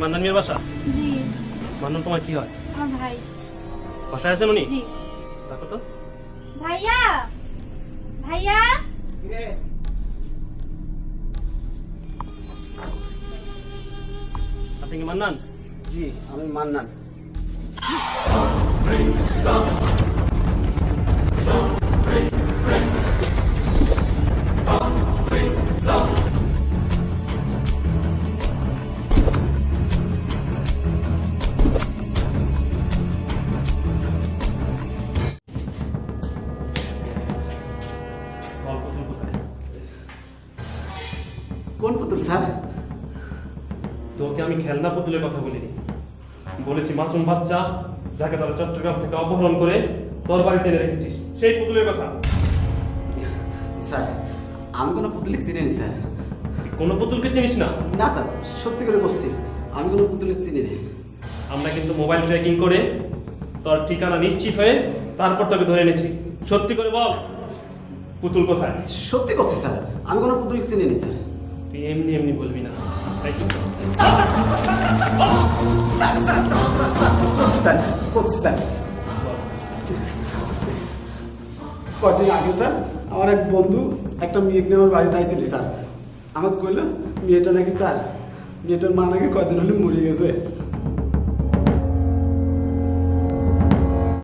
মান্নান মিয়ার বাসা? জি। মান্নান তোমার কি হয়? আমার ভাই। বাসায় আছেন উনি? জি। দেখো তো। ভাইয়া! ভাইয়া! আপনি কি মান্নান? জি আমি মান্নান। কোন পুতুল স্যার? তোকে আমি খেলনা পুতুলের কথা বলিনি। বলেছি মাসুম বাচ্চা যাকে তারা চট্টগ্রাম থেকে অপহরণ করে তোর বাড়িতে এনে রেখেছিস। সেই পুতুলের কথা। স্যার আমি কোনো পুতুলকে চিনি নি স্যার। কোনো পুতুলকে চিনিস না? না স্যার সত্যি করে বসছি আমি কোনো পুতুলকে চিনি নি আমরা কিন্তু মোবাইল ট্র্যাকিং করে তোর ঠিকানা নিশ্চিত হয়ে তারপর তোকে ধরে এনেছি। সত্যি করে বল পুতুল কোথায়? সত্যি করছি স্যার আমি কোনো পুতুলকে চিনি নি স্যার। এমনি এমনি বলবি না। কদিন আগে স্যার, আমার এক বন্ধু একটা মেয়েকে আমার বাড়িতে আইছিল স্যার। আমাকে কইলো, মেয়েটা নাকি তার? মেয়েটার মা নাকি কদিন হলে মরে গেছে?